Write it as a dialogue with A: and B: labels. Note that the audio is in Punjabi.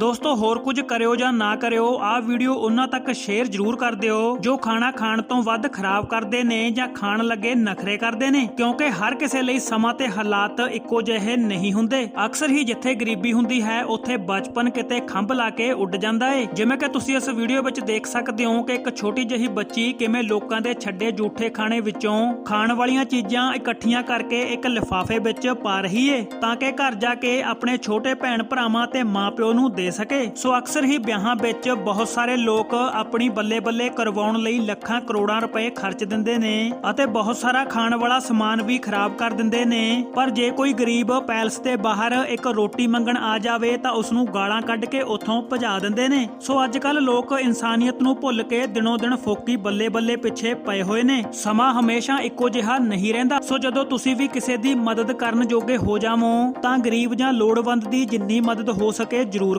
A: ਦੋਸਤੋ, ਹੋਰ ਕੁਝ ਕਰਿਓ ਜਾਂ ਨਾ ਕਰਿਓ, ਆਹ ਵੀਡੀਓ ਉਹਨਾਂ ਤੱਕ ਸ਼ੇਅਰ ਜ਼ਰੂਰ ਕਰ ਦਿਓ, ਜੋ ਖਾਣਾ ਖਾਣ ਤੋਂ ਵੱਧ ਖਰਾਬ ਕਰਦੇ ਨੇ ਜਾਂ ਖਾਣ ਲੱਗੇ ਨਖਰੇ ਕਰਦੇ ਨੇ, ਕਿਉਂਕਿ ਹਰ ਕਿਸੇ ਲਈ ਸਮਾਂ ਤੇ ਹਾਲਾਤ ਇੱਕੋ ਜਿਹੇ ਨਹੀਂ ਹੁੰਦੇ। ਅਕਸਰ ਹੀ ਜਿੱਥੇ ਗਰੀਬੀ ਹੁੰਦੀ ਹੈ, ਉੱਥੇ ਬਚਪਨ ਕਿਤੇ ਖੰਭ ਲਾ ਕੇ ਉੱਡ ਜਾਂਦਾ ਏ। ਜਿਵੇਂ ਕਿ ਤੁਸੀਂ ਇਸ ਵੀਡੀਓ ਵਿੱਚ ਦੇਖ ਸਕਦੇ ਹੋ ਕਿ ਇੱਕ ਛੋਟੀ ਜਿਹੀ ਬੱਚੀ ਕਿਵੇਂ ਲੋਕਾਂ ਦੇ ਛੱਡੇ ਜੂਠੇ ਖਾਣੇ ਵਿੱਚੋਂ ਖਾਣ ਵਾਲੀਆਂ ਚੀਜ਼ਾਂ ਇਕੱਠੀਆਂ ਕਰਕੇ ਇੱਕ ਲਿਫਾਫੇ ਵਿੱਚ ਪਾ ਰਹੀ ਏ, ਤਾਂ ਕਿ ਘਰ ਜਾ ਕੇ ਆਪਣੇ ਛੋਟੇ ਭੈਣ ਭਰਾਵਾਂ ਤੇ ਮਾਪਿਓ ਨੂੰ ਦੇ ਸਕੇ। ਸੋ ਅਕਸਰ ਹੀ ਵਿਆਹਾਂ ਵਿੱਚ ਬਹੁਤ ਸਾਰੇ ਲੋਕ ਆਪਣੀ ਬੱਲੇ-ਬੱਲੇ ਕਰਵਾਉਣ ਲਈ ਲੱਖਾਂ ਕਰੋੜਾਂ ਰੁਪਏ ਖਰਚ ਦਿੰਦੇ ਨੇ ਅਤੇ ਬਹੁਤ ਸਾਰਾ ਖਾਣ ਵਾਲਾ ਸਮਾਨ ਵੀ ਖਰਾਬ ਕਰ ਦਿੰਦੇ ਨੇ। ਪਰ ਜੇ ਕੋਈ ਗਰੀਬ ਪੈਲਸ ਦੇ ਬਾਹਰ ਇੱਕ ਰੋਟੀ ਮੰਗਣ ਆ ਜਾਵੇ ਤਾਂ ਉਸ ਨੂੰ ਗਾਲਾਂ ਕੱਢ ਕੇ ਉੱਥੋਂ ਭਜਾ ਦਿੰਦੇ ਨੇ। ਸੋ ਅੱਜ ਕੱਲ ਲੋਕ ਇਨਸਾਨੀਅਤ ਨੂੰ ਭੁੱਲ ਕੇ ਦਿਨੋ ਦਿਨ ਫੋਕੀ ਬੱਲੇ-ਬੱਲੇ ਪਿੱਛੇ ਪਏ ਹੋਏ ਨੇ। ਸਮਾਂ ਹਮੇਸ਼ਾ ਇੱਕੋ ਜਿਹਾ ਨਹੀਂ ਰਹਿੰਦਾ। ਸੋ ਜਦੋਂ ਤੁਸੀਂ ਵੀ ਕਿਸੇ ਦੀ ਮਦਦ ਕਰਨ ਜੋਗੇ ਹੋ ਜਾਵੋ ਤਾਂ ਗਰੀਬ ਜਾਂ ਲੋੜਵੰਦ ਦੀ ਜਿੰਨੀ ਮਦਦ ਹੋ ਸਕੇ ਜਰੂਰ